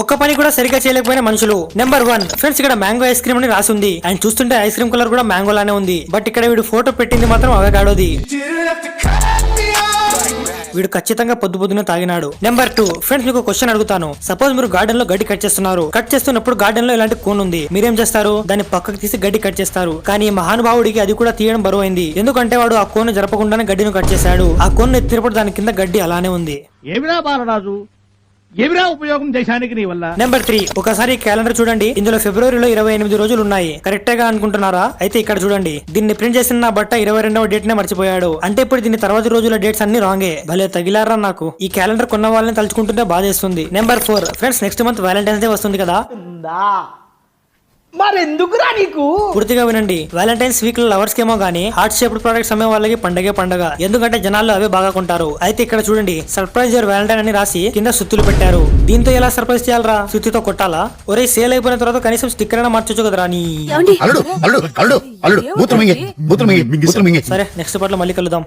ఒక్క పని కూడా సరిగ్గా చేయలేకపోయిన మనుషులు. నెంబర్ వన్ ఫ్రెండ్స్ ఇక్కడ మ్యాంగో ఐస్ క్రీమ్ అని రాసి ఉంది అండ్ చూస్తుంటే ఐస్ క్రీమ్ కలర్ కూడా మ్యాంగో లానే ఉంది. బట్ ఇక్కడ వీడు ఫోటో పెట్టింది మాత్రం అవగాడోది. వీడు ఖచ్చితంగా పొద్దు పొద్దున తాగినాడు. నెంబర్ టూ ఫ్రెండ్స్ మీకు క్వశ్చన్ అడుగుతాను. సపోజ్ మీరు గార్డెన్లో గడ్డి కట్ చేస్తున్నారు. కట్ చేస్తున్నప్పుడు గార్డెన్లో ఇలాంటి కోన్ ఉంది? మీరేం చేస్తారు? దాన్ని పక్కకు తీసి గడ్డి కట్ చేస్తారు. కానీ మహానుభావుడికి అది కూడా తీయడం బరువైంది. ఎందుకంటే వాడు ఆ కోన్ జరపకుండానే గడ్డిని కట్ చేశాడు. ఆ కోన్ ఎత్తినప్పుడు దాని కింద గడ్డి అలానే ఉంది. ఏమిరా బాలరాజు? ఏమిరా ఉపయోగం దేశానికి నీ వల్ల? నెంబర్ త్రీ ఒకసారి క్యాలెండర్ చూడండి. ఇందులో ఫిబ్రవరిలో ఇరవై ఎనిమిది రోజులు ఉన్నాయి. కరెక్టే గా అనుకుంటున్నారా? అయితే ఇక్కడ చూడండి. దీన్ని ప్రింట్ చేసిన నా బట్ట ఇరవై రెండవ డేట్ నే మర్చిపోయాడు. అంటే ఇప్పుడు దీని తర్వాత రోజుల డేట్స్ అన్ని రాంగే భలే తగిలారా నాకు. ఈ క్యాలెండర్ కొన్న వాళ్ళని తలుచుకుంటుంటే బాధేస్తుంది. Number four friends next month Valentine's day వస్తుంది కదా? మరెందుకురా నీకు? పూర్తిగా వినండి. వ్యాలంటైన్స్ వీక్లో లవర్స్ కేమో గానీ హార్ట్ షేప్డ్ ప్రొడక్ట్స్ అమ్మే వాళ్ళకి పండగే పండగ. ఎందుకంటే జనాల్లో అవే బాగా కొంటారు. అయితే ఇక్కడ చూడండి సర్ప్రైజ్ యువర్ వ్యాలంటైన్ అని రాసి కింద సుత్తులు పెట్టారు. దీంతో ఎలా సర్ప్రైజ్ చేయాలరా? సుత్తితో కొట్టాలా? ఒరే సేల్ అయిపోయిన తర్వాత కనీసం స్టిక్కర్ అయినా మార్చొచ్చు కదరా నీ? సరే నెక్స్ట్ పాటలో మళ్ళీ కలుద్దాం.